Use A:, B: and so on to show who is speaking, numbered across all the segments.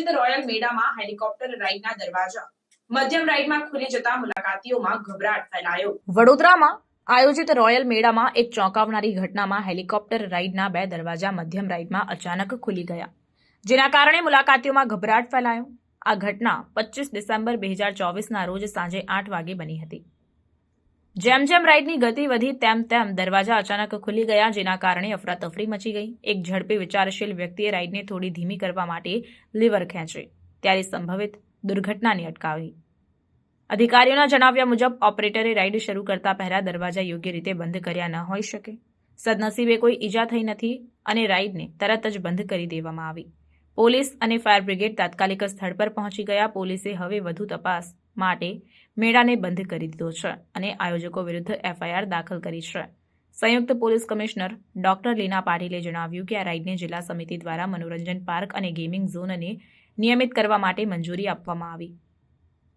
A: આયોજિત રોયલ મેળામાં હેલિકોપ્ટર રાઈડના દરવાજા મધ્યમ રાઈડમાં ખુલી જતા મુલાકાતીઓમાં ગભરાટ ફેલાયો. વડોદરામાં આયોજિત રોયલ મેળામાં એક ચોંકાવનારી ઘટનામાં હેલિકોપ્ટર રાઈડના બે દરવાજા મધ્યમ રાઈડમાં અચાનક ખુલી ગયા, જેના કારણે મુલાકાતીઓમાં ગભરાટ ફેલાયો. આ ઘટના પચીસ ડિસેમ્બર બે હજાર ચોવીસના રોજ સાંજે આઠ વાગે બની હતી. જેમ જેમ રાઇડની ગતિ વધી તેમ તેમ દરવાજા અચાનક ખુલી ગયા, જેના કારણે અફરાતફરી મચી ગઈ. એક ઝડપી વિચારશીલ વ્યક્તિએ રાઇડને થોડી ધીમી કરવા માટે લીવર ખેંચી. ત્યારે સંભવિત દુર્ઘટનાને અટકાવી. અધિકારીઓના જણાવ્યા મુજબ, ઓપરેટરે રાઇડ શરૂ કરતા પહેલા દરવાજા યોગ્ય રીતે બંધ કર્યા ન હોઈ શકે. સદનસીબે કોઈ ઈજા થઈ નથી અને રાઇડને તરત જ બંધ કરી દેવામાં આવી. પોલીસ અને ફાયર બ્રિગેડ તાત્કાલિક સ્થળ પર પહોંચી ગયા. પોલીસે હવે વધુ તપાસ માટે મેળાને બંધ કરી દીધો છે અને આયોજકો વિરુદ્ધ એફઆઈઆર દાખલ કરી છે. સંયુક્ત પોલીસ કમિશનર ડોક્ટર લીના પાટીલે જણાવ્યું કે આ રાઇડને જિલ્લા સમિતિ દ્વારા મનોરંજન પાર્ક અને ગેમિંગ ઝોનને નિયમિત કરવા માટે મંજૂરી આપવામાં આવી.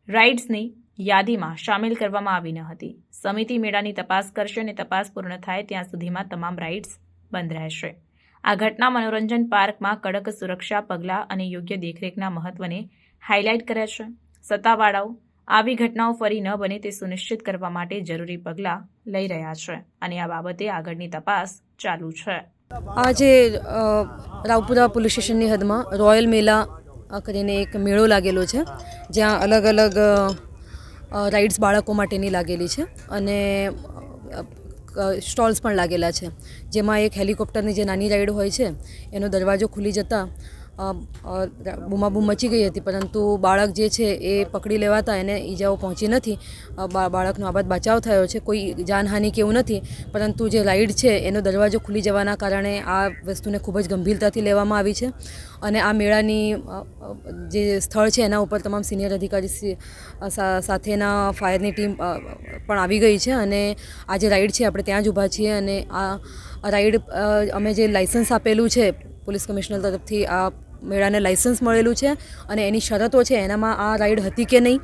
A: રાઇડ્સની યાદીમાં સામેલ કરવામાં આવી ન હતી. સમિતિ મેળાની તપાસ કરશે અને તપાસ પૂર્ણ થાય ત્યાં સુધીમાં તમામ રાઇડ્સ બંધ રહેશે. આ ઘટના મનોરંજન પાર્કમાં કડક સુરક્ષા પગલાં અને યોગ્ય દેખરેખના મહત્વને હાઇલાઇટ કરે છે. સત્તાવાળાઓ આવી ઘટનાઓ ફરી ન બને તે સુનિશ્ચિત કરવા માટે જરૂરી પગલાં લઈ રહ્યા છે અને આ બાબતે આગળની તપાસ ચાલુ છે.
B: આજે રાવપુરા પોલીસ સ્ટેશનની હદમાં રોયલ મેલા કરીને એક મેળો લાગેલો છે, જ્યાં અલગ અલગ રાઇડ્સ બાળકો માટેની લાગેલી છે અને સ્ટોલ્સ પણ લાગેલા છે. જેમાં એક હેલિકોપ્ટરની જે નાની રાઈડ હોય છે, એનો દરવાજો ખુલી જતાં બૂમાબૂમ મચી ગઈ હતી. પરંતુ બાળક જે છે એ પકડી લેવાતા એને ઈજાઓ પહોંચી નથી. બાળકનો આબાદ બચાવ થયો છે. કોઈ જાનહાનિ કે એવું નથી. પરંતુ જે રાઈડ છે, એનો દરવાજો ખુલી જવાના કારણે આ વસ્તુને ખૂબ જ ગંભીરતાથી લેવામાં આવી છે. અને આ મેળાની જે સ્થળ છે, એના ઉપર તમામ સિનિયર અધિકારી સાથેના ફાયરની ટીમ પણ આવી ગઈ છે અને આ જે રાઈડ છે, આપણે ત્યાં જ ઊભા છીએ અને આ રાઈડ અમે જે લાઇસન્સ આપેલું છે, પોલીસ કમિશનર તરફથી આ મેળાને લાઇસન્સ મળેલું છે અને એની શરતો છે, એનામાં આ રાઈડ હતી કે નહીં